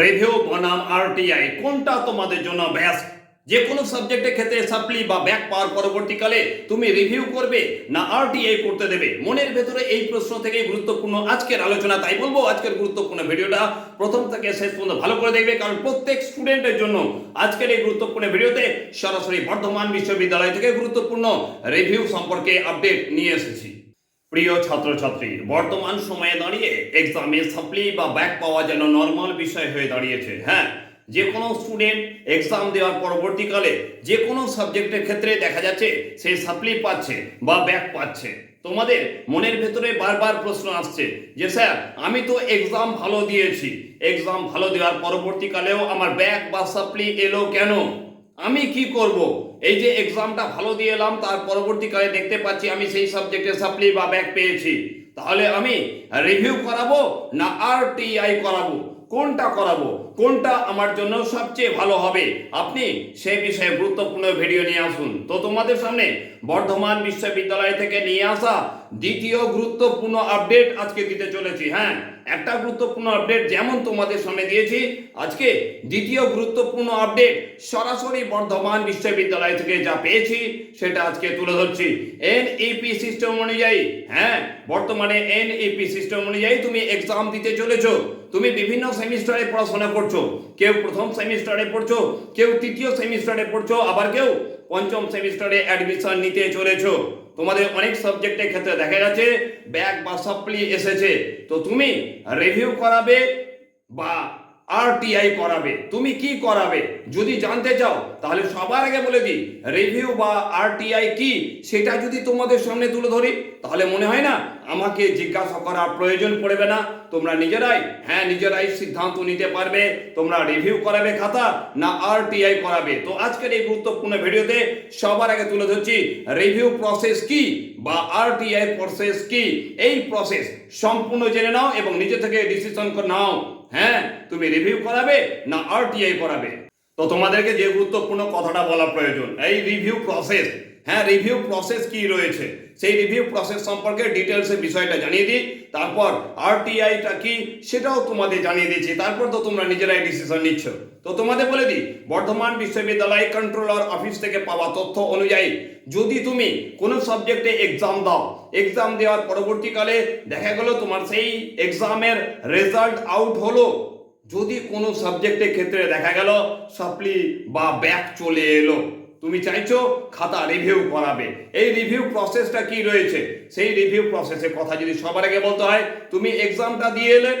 Review বনাম RTI কোনটা তোমাদের জন্য বেস্ট যে কোনো সাবজেক্টের ক্ষেত্রে সাপ্লি বা ব্যাক পাওয়ার পরবর্তীকালে তুমি রিভিউ করবে না আরটিআই করতে দেবে। মনের ভেতরে এই প্রশ্ন থেকে গুরুত্বপূর্ণ আজকের আলোচনা। তাই বলব আজকের গুরুত্বপূর্ণ ভিডিওটা প্রথম থেকে শেষ পর্যন্ত ভালো করে দেখবে, কারণ প্রত্যেক স্টুডেন্টের জন্য আজকের এই গুরুত্বপূর্ণ ভিডিওতে সরাসরি বর্ধমান বিশ্ববিদ্যালয় থেকে গুরুত্বপূর্ণ রিভিউ সম্পর্কে আপডেট নিয়ে এসেছি। প্রিয় ছাত্রছাত্রী, বর্তমান সময়ে দাঁড়িয়ে এক্সামে সাপ্লি বা ব্যাক পাওয়া যেন নর্মাল বিষয় হয়ে দাঁড়িয়েছে হ্যাঁ? যে কোনো স্টুডেন্ট এক্সাম দেওয়ার পরবর্তীকালে যে কোনো সাবজেক্টের ক্ষেত্রে দেখা যাচ্ছে সে সাপ্লি পাচ্ছে বা ব্যাক পাচ্ছে। তোমাদের মনের ভেতরে বারবার প্রশ্ন আসছে যে, স্যার, আমি তো এক্সাম ভালো দিয়েছি। এক্সাম ভালো দেওয়ার পরবর্তীকালেও আমার ব্যাক বা সাপ্লি এলো কেন? আমি কি করব? এই যে এক্সামটা ভালো দিয়ে এলাম, তার পরবর্তীকালে দেখতে পাচ্ছি আমি সেই সাবজেক্টে সাপ্লি বা ব্যাক পেয়েছি। তাহলে আমি রিভিউ করাবো না আর আরটিআই করাবো? কোনটা করাবো? কোনটা আমার জন্য সবচেয়ে ভালো হবে? আপনি সেই বিষয়ে গুরুত্বপূর্ণ ভিডিও নিয়ে আসুন। তো তোমাদের সামনে বর্ধমান বিশ্ববিদ্যালয় থেকে নিয়ে আসা দ্বিতীয় গুরুত্বপূর্ণ আপডেট আজকে দিতে চলেছি। হ্যাঁ একটা গুরুত্বপূর্ণ আপডেট যেমন তোমাদের সামনে দিয়েছি, আজকে দ্বিতীয় গুরুত্বপূর্ণ আপডেট সরাসরি বর্ধমান বিশ্ববিদ্যালয় থেকে যা পেয়েছি, সেটা আজকে তুলে ধরছি। এনইপি সিস্টেম অনুযায়ী হ্যাঁ বর্তমানে এন এনইপি সিস্টেম অনুযায়ী তুমি এক্সাম দিতে চলেছো। তুমি বিভিন্ন সেমিস্টারে পড়াশোনা করছ, কেউ প্রথম সেমিস্টারে পড়ছো, কেউ তৃতীয় সেমিস্টারে পড়ছো, আবার কেউ পঞ্চম সেমিস্টারে অ্যাডমিশন নিতে চলেছো। তোমাদের অনেক সাবজেক্টের ক্ষেত্রে দেখা যাচ্ছে ব্যাগ বা সাপ্লি এসেছে। তো তুমি রিভিউ করাবে বা আরটিআই করাবে। তুমি কি করাবে? যদি জানতে চাও, তাহলে সবার আগে বলে দিই রিভিউ বা আরটিআই কি? সেটা যদি তোমাদের সামনে তুলে ধরি, তাহলে মনে হয় না আমাকে জিজ্ঞাসা করার প্রয়োজন পড়বে না। তোমরা নিজেরাই হ্যাঁ নিজেরাই সিদ্ধান্ত নিতে পারবে। তোমরা রিভিউ করাবে খাতা, না আরটিআই করাবে। তো আজকের এই গুরুত্বপূর্ণ ভিডিওতে সবার আগে তুলে ধরছি রিভিউ প্রসেস কি বা আরটিআই প্রসেস কি? এই প্রসেস সম্পূর্ণ জেনে নাও এবং নিজে থেকে ডিসিশন নাও। হ্যাঁ তুমি রিভিউ করাবে না আরটিআই করাবে তো তোমাদেরকে যে গুরুত্বপূর্ণ কথাটা বলা প্রয়োজন, এই রিভিউ প্রসেস হ্যাঁ রিভিউ প্রসেস কি রয়েছে? সেই রিভিউ প্রসেস সম্পর্কে ডিটেলসে বিষয়টা জানিয়ে দিই। তারপর আরটিআইটা কি, সেটাও তোমাদের জানিয়ে দিয়েছি তারপর তো তোমরা নিজেরাই ডিসিশন নিচ্ছ। তো তোমাদের বলে দিই, বর্ধমান বিশ্ববিদ্যালয় কন্ট্রোলার অফিস থেকে পাওয়া তথ্য অনুযায়ী, যদি তুমি কোনো সাবজেক্টে এক্সাম দাও এক্সাম দেওয়ার পরবর্তীকালে দেখা গেল তোমার সেই এক্সামের রেজাল্ট আউট হলো। যদি কোনো সাবজেক্টের ক্ষেত্রে দেখা গেল সাপ্লি বা ব্যাক চলে এলো। তুমি চাইছো খাতা রিভিউ করাবে। এই রিভিউ প্রসেসটা কি রয়েছে? সেই রিভিউ প্রসেসের কথা যদি সবার আগে বলতে হয়, তুমি এক্সামটা দিয়ে এলে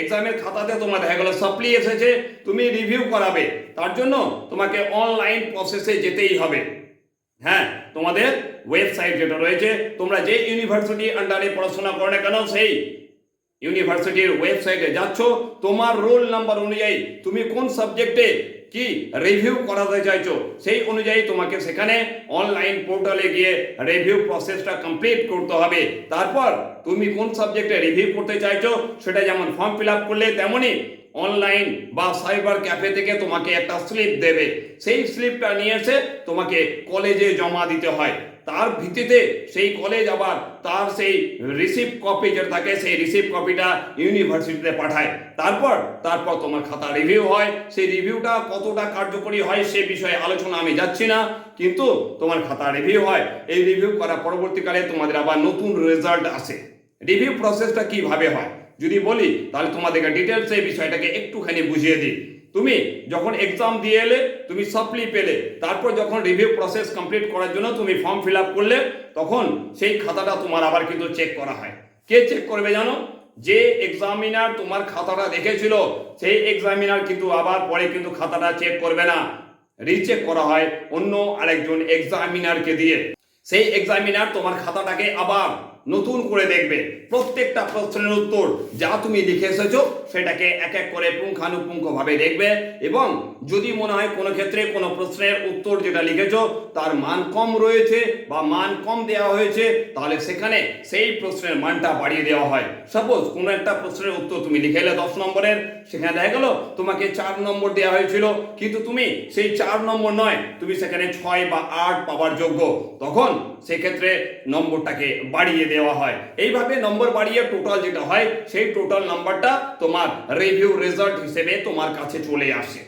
এক্সামের খাতাতে তোমার দেখা গেল সাপ্লি এসেছে, তুমি রিভিউ করাবে। তার জন্য তোমাকে অনলাইন প্রসেসে যেতেই হবে। হ্যাঁ তোমাদের ওয়েবসাইট যেটা রয়েছে, তোমরা যে ইউনিভার্সিটি আন্ডারে পড়াশোনা করো না কেন, সেই ইউনিভার্সিটির ওয়েবসাইটে যাচ্ছ। তোমার রোল নাম্বার অনুযায়ী তুমি কোন সাবজেক্টে কি রিভিউ করাতে চাইছো? সেই অনুযায়ী তোমাকে সেখানে অনলাইন পোর্টালে গিয়ে রিভিউ প্রসেসটা কমপ্লিট করতে হবে। তারপর তুমি কোন সাবজেক্টে রিভিউ করতে চাইছো, সেটা যেমন ফর্ম ফিল আপ করলে তেমনই অনলাইন বা সাইবার ক্যাফে থেকে তোমাকে একটা স্লিপ দেবে। সেই স্লিপটা নিয়ে এসে তোমাকে কলেজে জমা দিতে হয়। তার ভিত্তিতে সেই কলেজ আবার তার সেই রিসিপ্ট কপি যেটা থাকে, সেই রিসিপ্ট কপিটা ইউনিভার্সিটিতে পাঠায়। তারপর তারপর তোমার খাতা রিভিউ হয়। সেই রিভিউটা কতটা কার্যকরী হয় সে বিষয়ে আলোচনা আমি যাচ্ছি না, কিন্তু তোমার খাতা রিভিউ হয়। এই রিভিউ করার পরবর্তীকালে তোমাদের আবার নতুন রেজাল্ট আসে। রিভিউ প্রসেসটা কীভাবে হয়? যদি বলি, তাহলে তোমাদেরকে ডিটেলস এই বিষয়টাকে একটুখানি বুঝিয়ে দিই। তুমি যখন এক্সাম দিয়ে এলে, তুমি সাপ্লি পেলে। তারপর যখন রিভিউ প্রসেস কমপ্লিট করার জন্য তুমি ফর্ম ফিল আপ করলে, তখন সেই খাতাটা তোমার আবার কিন্তু চেক করা হয়। কে চেক করবে জানো? যে এক্সামিনার তোমার খাতাটা দেখেছিল, সেই এক্সামিনার কিন্তু আবার পরে কিন্তু খাতাটা চেক করবে না। রিচেক করা হয় অন্য আরেকজন এক্সামিনারকে দিয়ে। সেই এক্সামিনার তোমার খাতাটাকে আবার নতুন করে দেখবে। প্রত্যেকটা প্রশ্নের উত্তর যা তুমি লিখে এসেছ, সেটাকে এক এক করে পুঙ্খানুপুঙ্খভাবে দেখবে এবং যদি মনে হয় কোনো ক্ষেত্রে কোনো প্রশ্নের উত্তর যেটা লিখেছো, তার মান কম রয়েছে বা মান কম দেওয়া হয়েছে, তাহলে সেখানে সেই প্রশ্নের মানটা বাড়িয়ে দেওয়া হয়। সাপোজ কোনো একটা প্রশ্নের উত্তর তুমি লিখে এলে দশ নম্বরের, সেখানে দেখা গেল তোমাকে চার নম্বর দেওয়া হয়েছিল, কিন্তু তুমি সেই চার নম্বর নয়, তুমি সেখানে ছয় বা আট পাওয়ার যোগ্য। তখন সেক্ষেত্রে নম্বরটাকে বাড়িয়ে দেওয়া হয়। এইভাবে নম্বর বাড়িয়ে টোটাল যেটা হয়, সেই টোটাল নাম্বারটা তোমার রিভিউ রেজাল্ট হিসেবে তোমার কাছে চলে আসে।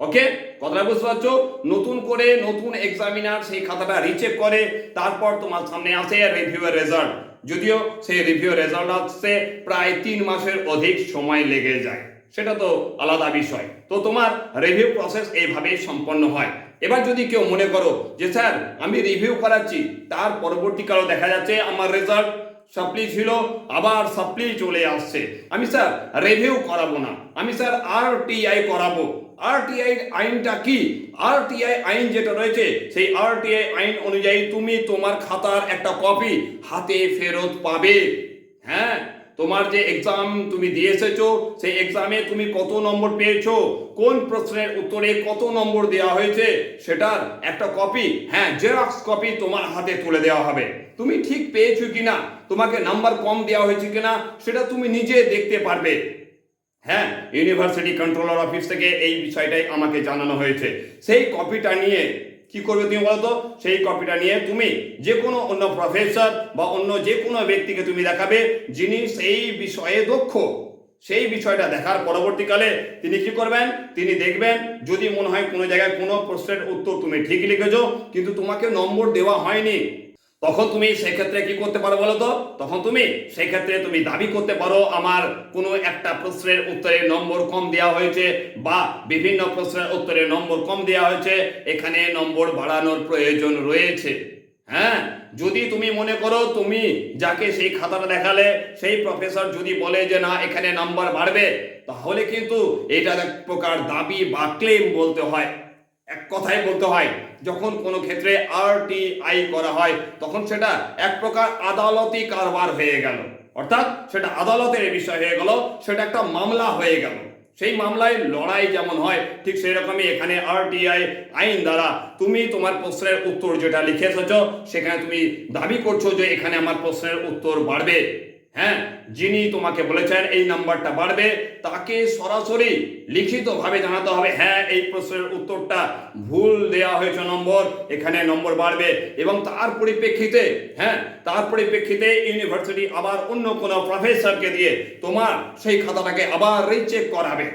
ওকে কথাটা বুঝতে পারছ? নতুন করে নতুন এক্সামিনার সেই খাতাটা রিচেক করে, তারপর তোমার সামনে আসে রিভিউ এর রেজাল্ট যদিও সেই রিভিউ রেজাল্ট আসছে, প্রায় তিন মাসের অধিক সময় লেগে যায়। সেটা তো আলাদা বিষয়। তো তোমার রিভিউ প্রসেস এইভাবেই সম্পন্ন হয়। এবার যদি কেউ মনে করো যে, স্যার, আমি রিভিউ করাচ্ছি, তার পরবর্তীকালে দেখা যাচ্ছে আমার রেজাল্ট সাপ্লি ছিল, আবার সাপ্লি চলে আসছে। আমি, স্যার রিভিউ করাবো না। আমি, স্যার আর টিআই করাবো। আরটিআই আইনটা কি? আরটিআই আইন যেটা রয়েছে, সেই আরটিআই আইন অনুযায়ী তুমি তোমার খাতার একটা কপি হাতে ফেরত পাবে। হ্যাঁ? তোমার যে এক্সাম তুমি দিয়ে এসেছ, সেই এক্সামে তুমি কত নম্বর পেয়েছ? কোন প্রশ্নের উত্তরে কত নম্বর দেওয়া হয়েছে? সেটার একটা কপি হ্যাঁ জেরক্স কপি তোমার হাতে তুলে দেওয়া হবে। তুমি ঠিক পেয়েছ কিনা? তোমাকে নাম্বার কম দেওয়া হয়েছে কিনা? সেটা তুমি নিজে দেখতে পারবে। হ্যাঁ ইউনিভার্সিটি কন্ট্রোলার অফিস থেকে এই বিষয়টাই আমাকে জানানো হয়েছে। সেই কপিটা নিয়ে কি করবে তুমি বলো তো সেই কপিটা নিয়ে তুমি যে কোনো অন্য প্রফেসর বা অন্য যে কোনো ব্যক্তিকে তুমি দেখাবে, যিনি সেই বিষয়ে দক্ষ। সেই বিষয়টা দেখার পরবর্তীকালে তিনি কি করবেন? তিনি দেখবেন, যদি মনে হয় কোনো জায়গায় কোনো প্রশ্নের উত্তর তুমি ঠিক লিখেছ, কিন্তু তোমাকে নম্বর দেওয়া হয়নি তখন তুমি সেক্ষেত্রে কি করতে পারো বলো তো? তখন তুমি সেক্ষেত্রে তুমি দাবি করতে পারো, আমার কোনো একটা প্রশ্নের উত্তরে নম্বর কম দেওয়া হয়েছে বা বিভিন্ন প্রশ্নের উত্তরে নম্বর কম দেওয়া হয়েছে, এখানে নম্বর বাড়ানোর প্রয়োজন রয়েছে। হ্যাঁ? যদি তুমি মনে করো তুমি যাকে সেই খাতাটা দেখালে, সেই প্রফেসর যদি বলে যে না, এখানে নাম্বার বাড়বে, তাহলে কিন্তু এটা এক প্রকার দাবি বা ক্লেম বলতে হয়। এক কথাই বলতে হয়, যখন কোনো ক্ষেত্রে আরটিআই করা হয়, তখন সেটা এক প্রকার আদালতি কারবার হয়ে গেল। অর্থাৎ সেটা আদালতের বিষয় হয়ে গেল, সেটা একটা মামলা হয়ে গেল। সেই মামলায় লড়াই যেমন হয়, ঠিক সেই রকমই এখানে আরটিআই আইন দ্বারা তুমি তোমার প্রশ্নের উত্তর যেটা লিখে এসেছ সেখানে তুমি দাবি করছ যে এখানে আমার প্রশ্নের উত্তর বাড়বে। হ্যাঁ যিনি তোমাকে বলেছেন এই নাম্বারটা বাড়বে, তাকে সরাসরি লিখিতভাবে জানাতে হবে হ্যাঁ এই প্রশ্নের উত্তরটা ভুল দেওয়া হয়েছে নম্বর, এখানে নম্বর বাড়বে। এবং তার পরিপ্রেক্ষিতে হ্যাঁ তার পরিপ্রেক্ষিতে ইউনিভার্সিটি আবার অন্য কোনো প্রফেসরকে দিয়ে তোমার সেই খাতাটাকে আবার রিচেক করাবে।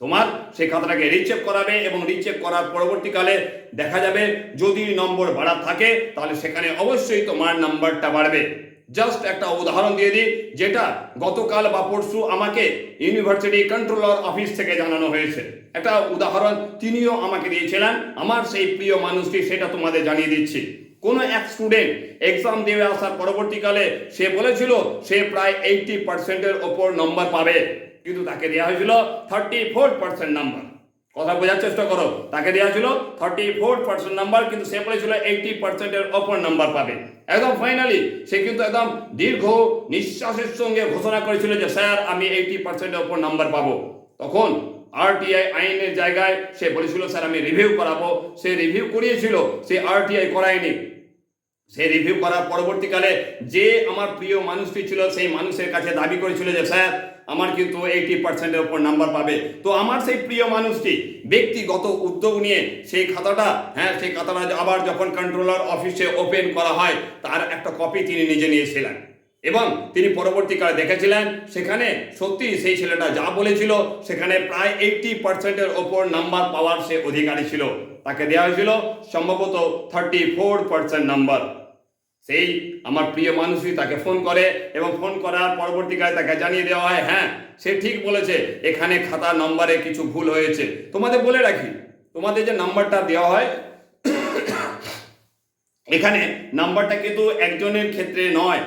তোমার সেই খাতাটাকে রিচেক করাবে এবং রিচেক করার পরবর্তীকালে দেখা যাবে যদি নম্বর বাড়া থাকে, তাহলে সেখানে অবশ্যই তোমার নাম্বারটা বাড়বে। জাস্ট একটা উদাহরণ দিয়ে দিই, যেটা গতকাল বা পরশু আমাকে ইউনিভার্সিটি কন্ট্রোলার অফিস থেকে জানানো হয়েছে। একটা উদাহরণ তিনিও আমাকে দিয়েছিলেন। আমার সেই প্রিয় মানুষটি, সেটা তোমাদের জানিয়ে দিচ্ছি। কোনো এক স্টুডেন্ট এক্সাম দিয়ে আসার পরবর্তীকালে সে বলেছিল, সে প্রায় এইটি পার্সেন্টের ওপর নম্বর পাবে। কিন্তু তাকে দেওয়া হয়েছিল থার্টি ফোর পার্সেন্ট নাম্বার কথা বোঝার চেষ্টা করো। তাকে দেওয়া ছিল থার্টি ফোর পার্সেন্ট নাম্বার কিন্তু সে বলেছিল এইটি পার্সেন্টের ওপর নাম্বার পাবে। একদম ফাইনালি সে কিন্তু একদম দীর্ঘ নিঃশ্বাসের সঙ্গে ঘোষণা করেছিল যে, স্যার, আমি এইটি পার্সেন্টের ওপর নাম্বার পাবো। তখন আরটিআই আইনের জায়গায় সে বলেছিল, স্যার, আমি রিভিউ করাবো। সে রিভিউ করিয়েছিল, সে আরটিআই করায়নি। সে রিভিউ করার পরবর্তীকালে যে আমার প্রিয় মানুষটি ছিল, সেই মানুষের কাছে দাবি করেছিল যে, স্যার, আমার কিন্তু এইটি পার্সেন্টের ওপর নাম্বার পাবে। তো আমার সেই প্রিয় মানুষটি ব্যক্তিগত উদ্যোগ নিয়ে সেই খাতাটা হ্যাঁ সেই খাতাটা আবার যখন কন্ট্রোলার অফিসে ওপেন করা হয়, তার একটা কপি তিনি নিজে নিয়েছিলেন। এবং তিনি পরবর্তীকালে দেখেছিলেন, সেখানে সত্যি সেই ছেলেটা যা বলেছিল, সেখানে প্রায় এইটি পার্সেন্টের ওপর নাম্বার পাওয়ার সে অধিকারী ছিল। তাকে দেওয়া হয়েছিল, সম্ভবত থার্টি ফোর পার্সেন্ট নাম্বার সেই আমার প্রিয় মানুষই তাকে ফোন করে এবং ফোন করার পরবর্তীকালে তাকে জানিয়ে দেওয়া হয় হ্যাঁ সে ঠিক বলেছে, এখানে খাতা নম্বরে কিছু ভুল হয়েছে। তোমাদের বলে রাখি, তোমাদের যে নাম্বারটা দেওয়া হয়, এখানে নাম্বারটা কিন্তু একজনের ক্ষেত্রে নয়।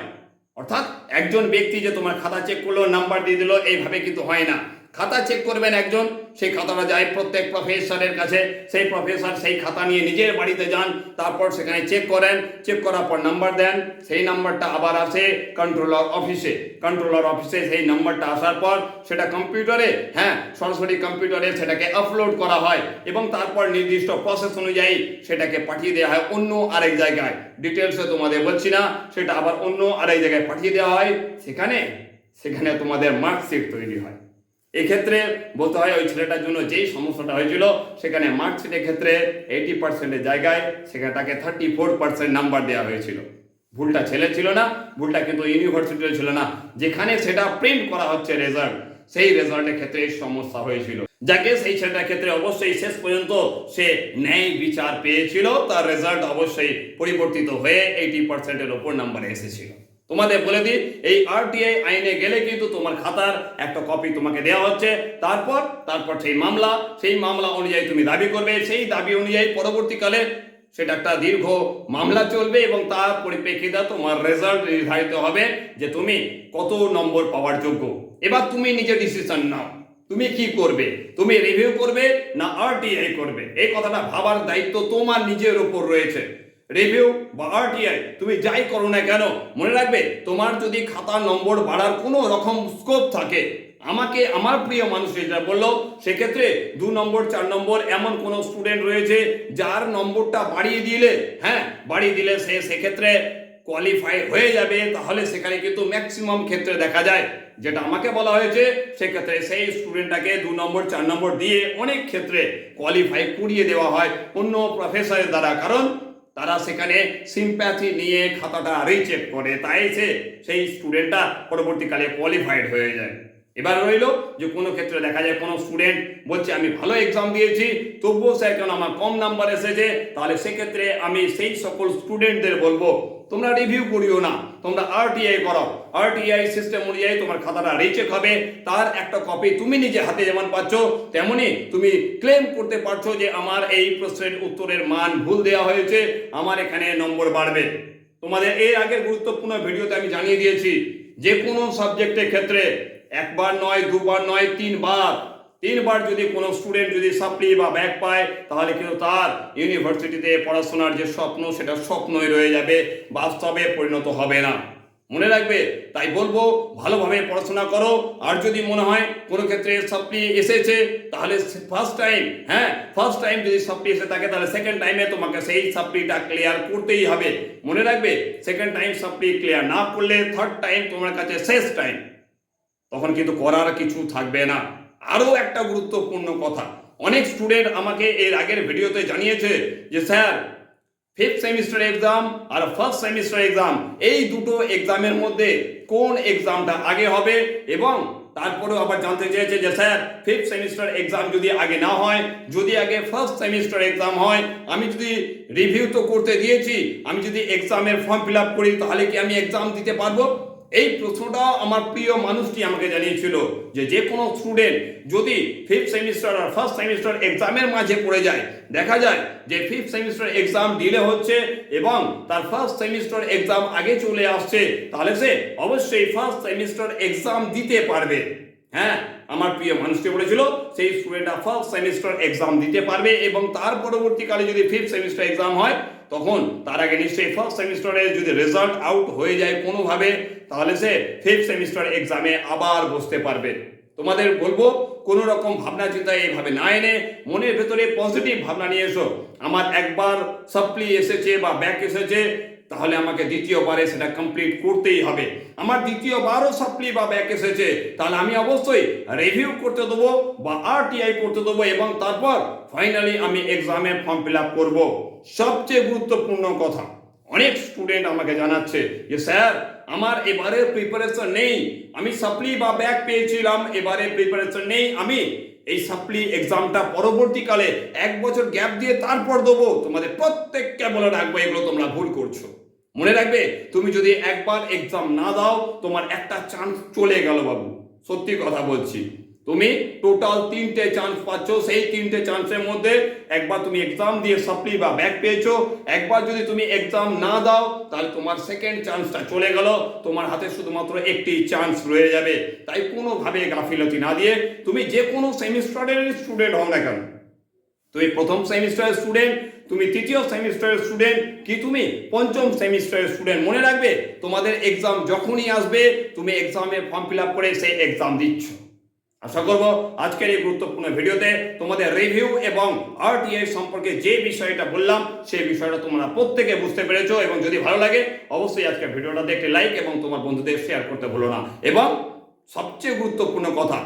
অর্থাৎ একজন ব্যক্তি যে তোমার খাতা চেক করল, নাম্বার দিয়ে দিল, এইভাবে কিন্তু হয় না। খাতা চেক করবেন একজন, সেই খাতাটা যায় প্রত্যেক প্রফেসরের কাছে, সেই প্রফেসর সেই খাতা নিয়ে নিজের বাড়িতে যান, তারপর সেখানে চেক করেন চেক করার পর নাম্বার দেন, সেই নাম্বারটা আবার আসে কন্ট্রোলার অফিসে কন্ট্রোলার অফিসে সেই নাম্বারটা আসার পর সেটা কম্পিউটারে হ্যাঁ সরাসরি কম্পিউটারে সেটাকে আপলোড করা হয় এবং তারপর নির্দিষ্ট প্রসেস অনুযায়ী সেটাকে পাঠিয়ে দেওয়া হয় অন্য আরেক জায়গায়। ডিটেলসে তোমাদের বলছি না, সেটা আবার অন্য আরেক জায়গায় পাঠিয়ে দেওয়া হয়। সেখানে সেখানে তোমাদের মার্কশিট তৈরি হয়। এক্ষেত্রে বলতে হয় ওই ছেলেটার জন্য যেই সমস্যাটা হয়েছিল, সেখানে মার্কশিটের ক্ষেত্রে এইটি পার্সেন্টের জায়গায় সেখানে তাকে থার্টি ফোর পার্সেন্ট নাম্বার দেওয়া হয়েছিল। ভুলটা ছেলে ছিল না, ভুলটা কিন্তু ইউনিভার্সিটিতে ছিল না। যেখানে সেটা প্রিন্ট করা হচ্ছে রেজাল্ট সেই রেজাল্টের ক্ষেত্রে সমস্যা হয়েছিল। যাকে সেই ছেলেটার ক্ষেত্রে অবশ্যই শেষ পর্যন্ত সে ন্যায় বিচার পেয়েছিল, তার রেজাল্ট অবশ্যই পরিবর্তিত হয়ে এইটি পার্সেন্টের ওপর নাম্বারে এসেছিল। তোমাদের বলে দিই, এই আরটিআই আইনে গেলে কিন্তু তোমার খাতার একটা কপি তোমাকে দেওয়া হচ্ছে। তারপর তারপর সেই মামলা সেই মামলা অনুযায়ী তুমি দাবি করবে। সেই দাবি অনুযায়ী পরবর্তীকালে সেটা একটা দীর্ঘ মামলা চলবে এবং তার পরিপ্রেক্ষিতে তোমার রেজাল্ট নির্ধারিত হবে যে তুমি কত নম্বর পাওয়ার যোগ্য। এবার তুমি নিজে ডিসিশন নাও। তুমি কি করবে? তুমি রিভিউ করবে না আরটিআই করবে? এই কথাটা ভাবার দায়িত্ব তোমার নিজের উপর রয়েছে। রিভিউ বা আরটিআই তুমি যাই করো না কেন, মনে রাখবে তোমার যদি খাতার নম্বর বাড়ার কোনো রকম স্কোপ থাকে, আমাকে আমার প্রিয় মানুষ যেটা বলল, সেক্ষেত্রে দু নম্বর, চার নম্বর এমন কোন স্টুডেন্ট রয়েছে যার নম্বরটা বাড়িয়ে দিলে হ্যাঁ বাড়িয়ে দিলে সে সেক্ষেত্রে কোয়ালিফাই হয়ে যাবে, তাহলে সেখানে কিন্তু ম্যাক্সিমাম ক্ষেত্রে দেখা যায়। যেটা আমাকে বলা হয়েছে, সেক্ষেত্রে সেই স্টুডেন্টটাকে দু নম্বর, চার নম্বর দিয়ে অনেক ক্ষেত্রে কোয়ালিফাই করিয়ে দেওয়া হয় অন্য প্রফেসরের দ্বারা। কারণ তারা সেখানে সিম্প্যাথি নিয়ে খাতাটা রিচেক করে। তাই সে, সেই স্টুডেন্টটা পরবর্তীকালে কোয়ালিফাইড হয়ে যায়। এবার রইল যে কোনো ক্ষেত্রে দেখা যায় কোনো স্টুডেন্ট বলছে, আমি ভালো এক্সাম দিয়েছি, তবুও স্যার কেন আমার কম নাম্বার এসেছে? তাহলে সেক্ষেত্রে আমি সেই সকল স্টুডেন্টদের বলব তোমরা রিভিউ করিও না, তোমরা আরটিআই করাও আরটিআই সিস্টেম অনুযায়ী তোমার খাতাটা রিচেক হবে, তার একটা কপি তুমি নিজে হাতে যেমন পাচ্ছ, তেমনি তুমি ক্লেম করতে পারছ যে আমার এই প্রশ্নের উত্তরের মান ভুল দেওয়া হয়েছে, আমার এখানে নম্বর বাড়বে। তোমাদের এর আগের গুরুত্বপূর্ণ ভিডিওতে আমি জানিয়ে দিয়েছি, যে কোনো সাবজেক্টের ক্ষেত্রে একবার নয়, দুবার নয়, তিনবার তিনবার যদি কোনো স্টুডেন্ট যদি সাপ্লি বা ব্যাক পায়, তাহলে কিন্তু তার ইউনিভার্সিটিতে পড়াশোনার যে স্বপ্ন, সেটা স্বপ্নই রয়ে যাবে, বাস্তবে পরিণত হবে না। মনে রাখবে, তাই বলব, ভালোভাবে পড়াশোনা করো। আর যদি মনে হয় কোনো ক্ষেত্রে সাপ্লি এসেছে, তাহলে ফার্স্ট টাইম হ্যাঁ ফার্স্ট টাইম যদি সাপ্লি এসে থাকে, তাহলে সেকেন্ড টাইমে তোমাকে সেই সাপ্লিটা ক্লিয়ার করতেই হবে। মনে রাখবে সেকেন্ড টাইম সাপ্লি ক্লিয়ার না করলে থার্ড টাইম তোমার কাছে শেষ টাইম তখন কিন্তু করার কিছু থাকবে না। আরও একটা গুরুত্বপূর্ণ কথা। অনেক স্টুডেন্ট আমাকে এর আগের ভিডিওতে জানিয়েছে যে, স্যার ফিফথ সেমিস্টার এক্সাম আর ফার্স্ট সেমিস্টার এক্সাম এই দুটো এক্সামের মধ্যে কোন এক্সামটা আগে হবে? এবং তারপরেও আবার জানতে চেয়েছে যে, স্যার ফিফথ সেমিস্টার এক্সাম যদি আগে না হয়, যদি আগে ফার্স্ট সেমিস্টার এক্সাম হয়, আমি যদি রিভিউ তো করতে দিয়েছি, আমি যদি এক্সামের ফর্ম ফিল আপ করি, তাহলে কি আমি এক্সাম দিতে পারব? এই প্রশ্নটা আমার প্রিয় মানুষটি আমাকে জানিয়েছিল যে যে কোনো স্টুডেন্ট যদি ফিফথ সেমিস্টার আর ফার্স্ট সেমিস্টার এক্সামের মাঝে পড়ে যায়, দেখা যায় যে ফিফথ সেমিস্টার এক্সাম ডিলে হচ্ছে এবং তার ফার্স্ট সেমিস্টার এক্সাম আগে চলে আসছে, তাহলে সে অবশ্যই ফার্স্ট সেমিস্টার এক্সাম দিতে পারবে। হ্যাঁ? আমার প্রিয় মানুষটি বলেছিল, সেই স্টুডেন্টরা ফার্স্ট সেমিস্টার এক্সাম দিতে পারবে এবং তার পরবর্তীকালে যদি ফিফথ সেমিস্টার এক্সাম হয়, তখন তার আগে নিশ্চয়ই ফার্স্ট সেমিস্টারে যদি রেজাল্ট আউট হয়ে যায় কোনোভাবে, তাহলে সে ফিফথ সেমিস্টার এক্সামে আবার বসতে পারবে। তোমাদের বলব, কোনো রকম ভাবনা চিন্তা এইভাবে না এনে মনের ভেতরে পজিটিভ ভাবনা নিয়ে এসো। আমার একবার সাপ্লি এসেছে বা ব্যাক এসেছে তাহলে আমাকে দ্বিতীয়বারে সেটা কমপ্লিট করতেই হবে। আমার দ্বিতীয়বারও সাপ্লি বা ব্যাক এসেছে, তাহলে আমি অবশ্যই রিভিউ করতে দেবো বা আরটিআই করতে দেবো এবং তারপর ফাইনালি আমি এক্সামের ফর্ম ফিল আপ করব। সবচেয়ে গুরুত্বপূর্ণ কথা, অনেক স্টুডেন্ট আমাকে জানাচ্ছে যে, স্যার, আমার এবারে প্রিপারেশন নেই। আমি সাপ্লি বা ব্যাক পেয়েছিলাম এবারে প্রিপারেশন নেই। আমি এই সাপ্লি এক্সামটা পরবর্তীকালে এক বছর গ্যাপ দিয়ে তারপর দেবো। তোমাদের প্রত্যেককে বলে রাখব, এগুলো তোমরা ভুল করছ। মনে রাখবে, তুমি যদি একবার এক্সাম না দাও, তোমার একটা চান্স চলে গেল বাবু। সত্যি কথা বলছি। তুমি টোটাল তিনটে চান্স পাচ্ছ, সেই তিনটে চান্সের মধ্যে একবার তুমি এক্সাম দিয়ে সাপ্লি বা ব্যাক পেয়েছ। একবার যদি তুমি এক্সাম না দাও, তাহলে তোমার সেকেন্ড চান্সটা চলে গেল। তোমার হাতে শুধুমাত্র একটি চান্স রয়ে যাবে। তাই কোনোভাবে গাফিলতি না দিয়ে তুমি যে কোনো সেমিস্টারের স্টুডেন্ট হও না কেন। তুমি প্রথম সেমিস্টারের স্টুডেন্ট তুমি তৃতীয় সেমিস্টারের স্টুডেন্ট কি তুমি পঞ্চম সেমিস্টারের স্টুডেন্ট মনে রাখবে? তোমাদের এক্সাম যখনই আসবে, তুমি এক্সামে ফর্ম ফিল আপ করে সেই এক্সাম দিচ্ছ। আশা করব আজকের এই গুরুত্বপূর্ণ ভিডিওতে তোমাদের রিভিউ এবং আরটিআই সম্পর্কে যে বিষয়টা বললাম, সেই বিষয়টা তোমরা প্রত্যেকে বুঝতে পেরেছ এবং যদি ভালো লাগে, অবশ্যই আজকের ভিডিওটা একটি লাইক এবং তোমার বন্ধুদের শেয়ার করতে ভুলো না। এবং সবচেয়ে গুরুত্বপূর্ণ কথা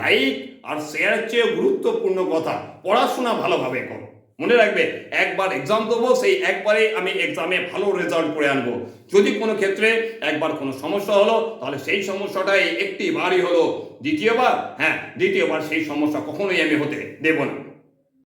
লাইক আর শেয়ারের চেয়ে গুরুত্বপূর্ণ কথা, পড়াশোনা ভালোভাবে করো। মনে রাখবে, একবার এক্সাম দেবো, সেই একবারে আমি এক্সামে ভালো রেজাল্ট করে আনব। যদি কোনো ক্ষেত্রে একবার কোনো সমস্যা হলো, তাহলে সেই সমস্যাটাই একটি বারই হলো। দ্বিতীয়বার? হ্যাঁ দ্বিতীয়বার সেই সমস্যা কখনোই আমি হতে দেব না।